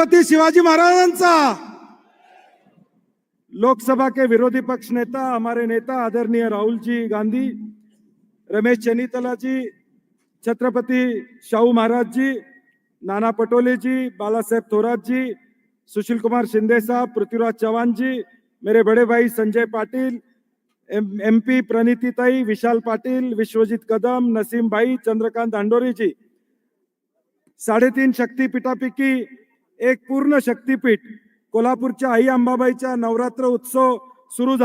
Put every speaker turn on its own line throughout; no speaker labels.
छत्रपती शिवाजी महाराजांचा. लोकसभा के विरोधी पक्ष नेता हमारे नेता आदरणीय राहुल जी गांधी रमेश चनीतला जी छत्रपति शाहू महाराज जी नाना पटोले जी बालासाहेब थोरात जी सुशील कुमार शिंदे साहब पृथ्वीराज चौहान जी मेरे बड़े भाई संजय पाटिल एम एमपी प्रणितीताई विशाल पाटिल विश्वजीत कदम नसीम भाई चंद्रकांत दांडोरी जी साडेतीन शक्तीपीठापैकी एक पूर्ण शक्तीपीठ कोल्हापूरच्या आई अंबाबाईच्या नवरात्र उत्सव सुरू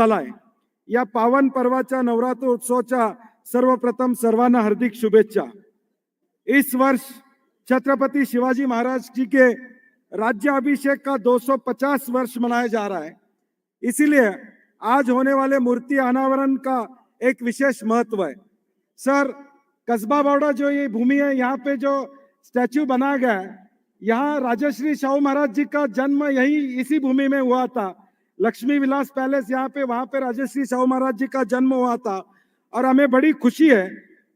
या पावन पर्वाच्या नवरात्र उत्सवाच्या सर्वप्रथम सर्वांना हार्दिक शुभेच्छा. इस वर्ष छत्रपति शिवाजी महाराज जी के राज्य अभिषेक का 250 वर्ष मनाया जा रहा है। इसीलिए आज होने वाले मूर्ति अनावरण का एक विशेष महत्व है। सर, कस्बा बावड़ा जो ये भूमि है, यहाँ पे जो स्टैचू बनाया गया है यहाँ राजश्री शाहू महाराज जी का जन्म यही इसी भूमि में हुआ था। लक्ष्मी विलास पैलेस यहाँ पे, वहाँ पे राजश्री शाहू महाराज जी का जन्म हुआ था। और हमें बड़ी खुशी है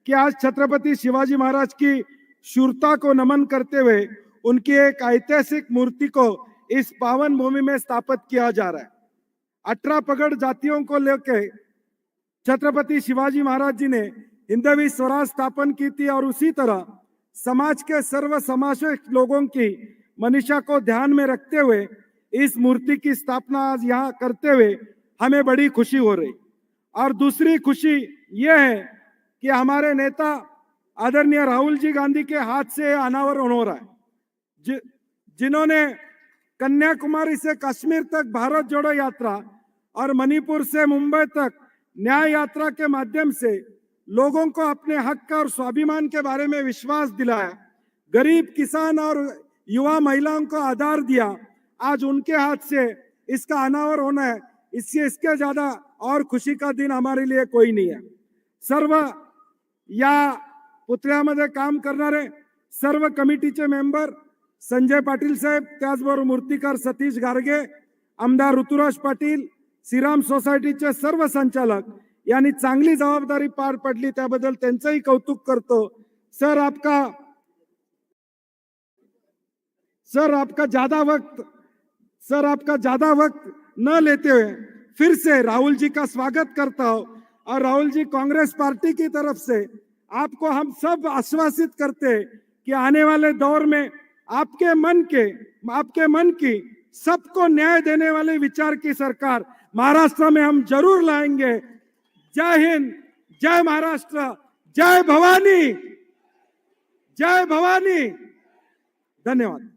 कि आज छत्रपति शिवाजी महाराज की शूरता को नमन करते हुए उनकी एक ऐतिहासिक मूर्ति को इस पावन भूमि में स्थापित किया जा रहा है। अठारह पगड़ जातियों को लेकर छत्रपति शिवाजी महाराज जी ने हिंदवी स्वराज स्थापन की थी और उसी तरह समाज के सर्व समावेश लोगों की मनीषा को ध्यान में रखते हुए इस मूर्ति की स्थापना आज यहाँ करते हुए हमें बड़ी खुशी हो रही। और दूसरी खुशी यह है कि हमारे नेता आदरणीय राहुल जी गांधी के हाथ से अनावरण हो रहा है। जि, जिन्होंने कन्याकुमारी से कश्मीर तक भारत जोड़ो यात्रा और मणिपुर से मुंबई तक न्याय यात्रा के माध्यम से लोगों को अपने हक का और स्वाभिमान के बारे में विश्वास दिलाया। गरीब किसान और युवा महिलाओं को आधार दिया। आज उनके हाथ से इसका अनावर होना है। इससे इसके ज़्यादा और खुशी का दिन हमारे लिए कोई नहीं है। सर्व या पुतळ्यामध्ये काम करणारे सर्व कमिटीचे मेंबर संजय पाटील साहेब, त्याचबरोबर मूर्तिकार सतीश गारगे, आमदार ऋतुराज पाटील, श्रीराम सोसायटीचे सर्व संचालक यांनी चांगली जबाबदारी पार पडली, त्याबद्दल त्यांचंही कौतुक करतो. सर, आपका सर, आपका ज़्यादा वक्त सर, आपका ज़्यादा वक्त न लेते हुए फिर से राहुल जी का स्वागत करता हूँ। और राहुल जी कांग्रेस पार्टी की तरफ़ से आपको हम सब आश्वासित करते कि आने वाले दौर में आपके मन के आपके मन की सबको न्याय देने वाले विचार की सरकार महाराष्ट्र में हम ज़रूर लाएँगे। जय हिंद जय महाराष्ट्र जय भवानी जय भवानी। धन्यवाद।